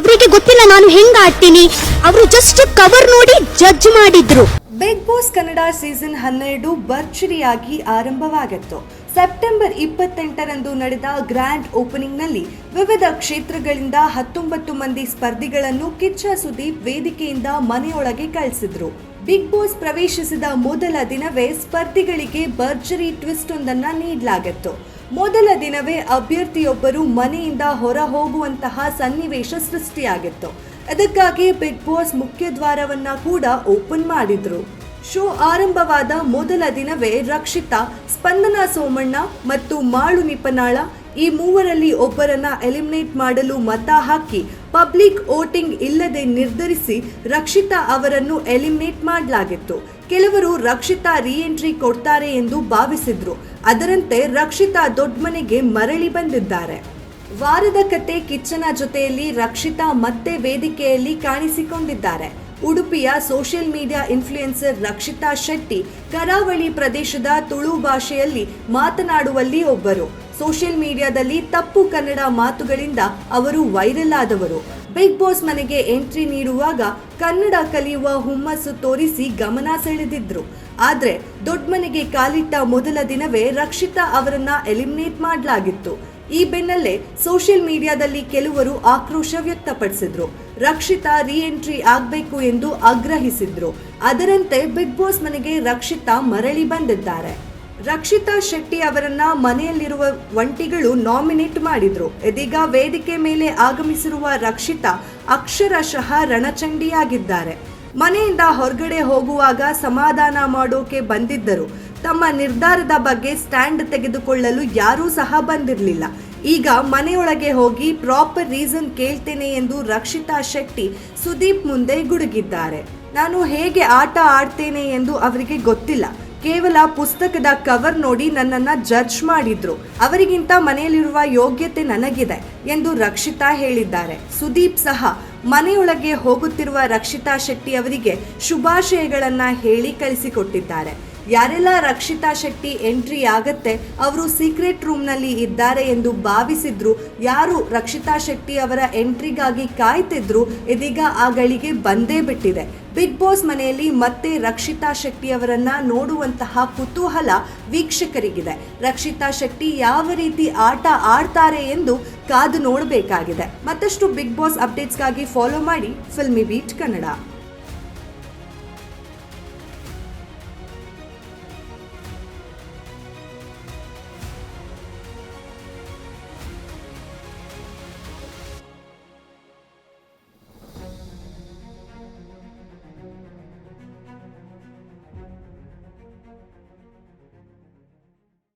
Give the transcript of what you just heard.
ಅವರಿಗೆ ಗೊತ್ತಿಲ್ಲ ನಾನು ಹೆಂಗ್ ಆಡ್ತೀನಿ. ಅವರು ಜಸ್ಟ್ ಕವರ್ ನೋಡಿ ಜಡ್ಜ್ ಮಾಡಿದ್ರು. ಬಿಗ್ ಬಾಸ್ ಕನ್ನಡ ಸೀಸನ್ ಹನ್ನೆರಡು ಭರ್ಜರಿಯಾಗಿ ಆರಂಭವಾಗಿತ್ತು. ಸೆಪ್ಟೆಂಬರ್ ಇಪ್ಪತ್ತೆಂಟರಂದು ನಡೆದ ಗ್ರ್ಯಾಂಡ್ ಓಪನಿಂಗ್ನಲ್ಲಿ ವಿವಿಧ ಕ್ಷೇತ್ರಗಳಿಂದ ಹತ್ತೊಂಬತ್ತು ಮಂದಿ ಸ್ಪರ್ಧಿಗಳನ್ನು ಕಿಚ್ಚ ಸುದೀಪ್ ವೇದಿಕೆಯಿಂದ ಮನೆಯೊಳಗೆ ಕಳಿಸಿದ್ರು. ಬಿಗ್ ಬಾಸ್ ಪ್ರವೇಶಿಸಿದ ಮೊದಲ ದಿನವೇ ಸ್ಪರ್ಧಿಗಳಿಗೆ ಭರ್ಜರಿ ಟ್ವಿಸ್ಟ್ ಒಂದನ್ನು ನೀಡಲಾಗಿತ್ತು. ಮೊದಲ ದಿನವೇ ಅಭ್ಯರ್ಥಿಯೊಬ್ಬರು ಮನೆಯಿಂದ ಹೊರ ಹೋಗುವಂತಹ ಸನ್ನಿವೇಶ ಸೃಷ್ಟಿಯಾಗಿತ್ತು. ಅದಕ್ಕಾಗಿ ಬಿಗ್ ಬಾಸ್ ಮುಖ್ಯ ದ್ವಾರವನ್ನ ಕೂಡ ಓಪನ್ ಮಾಡಿದ್ರು. ಶೋ ಆರಂಭವಾದ ಮೊದಲ ದಿನವೇ ರಕ್ಷಿತಾ ಸ್ಪಂದನ ಸೋಮಣ್ಣ ಮತ್ತು ಮಾಳು ನಿಪನಾಳ ಈ ಮೂವರಲ್ಲಿ ಒಬ್ಬರನ್ನ ಎಲಿಮಿನೇಟ್ ಮಾಡಲು ಮತ ಹಾಕಿ ಪಬ್ಲಿಕ್ ವೋಟಿಂಗ್ ಇಲ್ಲದೆ ನಿರ್ಧರಿಸಿ ರಕ್ಷಿತಾ ಅವರನ್ನು ಎಲಿಮಿನೇಟ್ ಮಾಡಲಾಗಿತ್ತು. ಕೆಲವರು ರಕ್ಷಿತಾ ರೀ ಎಂಟ್ರಿ ಕೊಡ್ತಾರೆ ಎಂದು ಭಾವಿಸಿದ್ರು. ಅದರಂತೆ ರಕ್ಷಿತಾ ದೊಡ್ಡಮನೆಗೆ ಮರಳಿ ಬಂದಿದ್ದಾರೆ. ವಾರದ ಕತೆ ಕಿಚ್ಚನ ಜೊತೆಯಲ್ಲಿ ರಕ್ಷಿತಾ ಮತ್ತೆ ವೇದಿಕೆಯಲ್ಲಿ ಕಾಣಿಸಿಕೊಂಡಿದ್ದಾರೆ. ಉಡುಪಿಯ social media influencer Rakshita Shetty ಕರಾವಳಿ ಪ್ರದೇಶದ ತುಳು ಭಾಷೆಯಲ್ಲಿ ಮಾತನಾಡುವಲ್ಲಿ ಒಬ್ಬರು. ಸೋಷಿಯಲ್ ಮೀಡಿಯಾದಲ್ಲಿ ತಪ್ಪು ಕನ್ನಡ ಮಾತುಗಳಿಂದ ಅವರು ವೈರಲ್ ಆದವರು. ಬಿಗ್ ಬಾಸ್ ಮನೆಗೆ ಎಂಟ್ರಿ ನೀಡುವಾಗ ಕನ್ನಡ ಕಲಿಯುವ ಹುಮ್ಮಸ್ಸು ತೋರಿಸಿ ಗಮನ ಸೆಳೆದಿದ್ರು. ಆದ್ರೆ ದೊಡ್ಡಮನೆಗೆ ಕಾಲಿಟ್ಟ ಮೊದಲ ದಿನವೇ ರಕ್ಷಿತಾ ಅವರನ್ನ ಎಲಿಮಿನೇಟ್ ಮಾಡಲಾಗಿತ್ತು. ಈ ಬೆನ್ನಲ್ಲೇ ಸೋಷಿಯಲ್ ಮೀಡಿಯಾದಲ್ಲಿ ಕೆಲವರು ಆಕ್ರೋಶ ವ್ಯಕ್ತಪಡಿಸಿದ್ರು. ರಕ್ಷಿತಾ ರೀ ಎಂಟ್ರಿ ಆಗಬೇಕು ಎಂದು ಆಗ್ರಹಿಸಿದ್ರು. ಅದರಂತೆ ಬಿಗ್ ಬಾಸ್ ಮನೆಗೆ ರಕ್ಷಿತಾ ಮರಳಿ ಬಂದಿದ್ದಾರೆ. ರಕ್ಷಿತಾ ಶೆಟ್ಟಿ ಅವರನ್ನ ಮನೆಯಲ್ಲಿರುವ ಒಂಟಿಗಳು ನಾಮಿನೇಟ್ ಮಾಡಿದ್ರು. ಇದೀಗ ವೇದಿಕೆ ಮೇಲೆ ಆಗಮಿಸಿರುವ ರಕ್ಷಿತಾ ಅಕ್ಷರಶಃ ರಣಚಂಡಿಯಾಗಿದ್ದಾರೆ. ಮನೆಯಿಂದ ಹೊರಗಡೆ ಹೋಗುವಾಗ ಸಮಾಧಾನ ಮಾಡೋಕೆ ಬಂದಿದ್ದರು. ತಮ್ಮ ನಿರ್ಧಾರದ ಬಗ್ಗೆ ಸ್ಟ್ಯಾಂಡ್ ತೆಗೆದುಕೊಳ್ಳಲು ಯಾರೂ ಸಹ ಬಂದಿರಲಿಲ್ಲ. ಈಗ ಮನೆಯೊಳಗೆ ಹೋಗಿ ಪ್ರಾಪರ್ ರೀಸನ್ ಕೇಳ್ತೇನೆ ಎಂದು ರಕ್ಷಿತಾ ಶೆಟ್ಟಿ ಸುದೀಪ್ ಮುಂದೆ ಗುಡುಗಿದ್ದಾರೆ. ನಾನು ಹೇಗೆ ಆಟ ಆಡ್ತೇನೆ ಎಂದು ಅವರಿಗೆ ಗೊತ್ತಿಲ್ಲ. ಕೇವಲ ಪುಸ್ತಕದ ಕವರ್ ನೋಡಿ ನನ್ನನ್ನ ಜಡ್ಜ್ ಮಾಡಿದ್ರು. ಅವರಿಗಿಂತ ಮನೆಯಲ್ಲಿರುವ ಯೋಗ್ಯತೆ ನನಗಿದೆ ಎಂದು ರಕ್ಷಿತಾ ಹೇಳಿದ್ದಾರೆ. ಸುದೀಪ್ ಸಹ ಮನೆಯೊಳಗೆ ಹೋಗುತ್ತಿರುವ ರಕ್ಷಿತಾ ಶೆಟ್ಟಿ ಅವರಿಗೆ ಶುಭಾಶಯಗಳನ್ನ ಹೇಳಿ ಕಳಿಸಿಕೊಟ್ಟಿದ್ದಾರೆ. ಯಾರೆಲ್ಲ ರಕ್ಷಿತಾ ಶೆಟ್ಟಿ ಎಂಟ್ರಿ ಆಗತ್ತೆ, ಅವರು ಸೀಕ್ರೆಟ್ ರೂಮ್ನಲ್ಲಿ ಇದ್ದಾರೆ ಎಂದು ಭಾವಿಸಿದ್ರು, ಯಾರು ರಕ್ಷಿತಾ ಶೆಟ್ಟಿ ಅವರ ಎಂಟ್ರಿಗಾಗಿ ಕಾಯ್ತಿದ್ರು, ಇದೀಗ ಆ ಗಳಿಗೆ ಬಂದೇ ಬಿಟ್ಟಿದೆ. ಬಿಗ್ ಬಾಸ್ ಮನೆಯಲ್ಲಿ ಮತ್ತೆ ರಕ್ಷಿತಾ ಶೆಟ್ಟಿ ಅವರನ್ನ ನೋಡುವಂತಹ ಕುತೂಹಲ ವೀಕ್ಷಕರಿಗಿದೆ. ರಕ್ಷಿತಾ ಶೆಟ್ಟಿ ಯಾವ ರೀತಿ ಆಟ ಆಡ್ತಾರೆ ಎಂದು ಕಾದು ನೋಡಬೇಕಾಗಿದೆ. ಮತ್ತಷ್ಟು ಬಿಗ್ ಬಾಸ್ ಅಪ್ಡೇಟ್ಸ್ಗಾಗಿ ಫಾಲೋ ಮಾಡಿ ಫಿಲ್ಮಿ ಬೀಟ್ ಕನ್ನಡ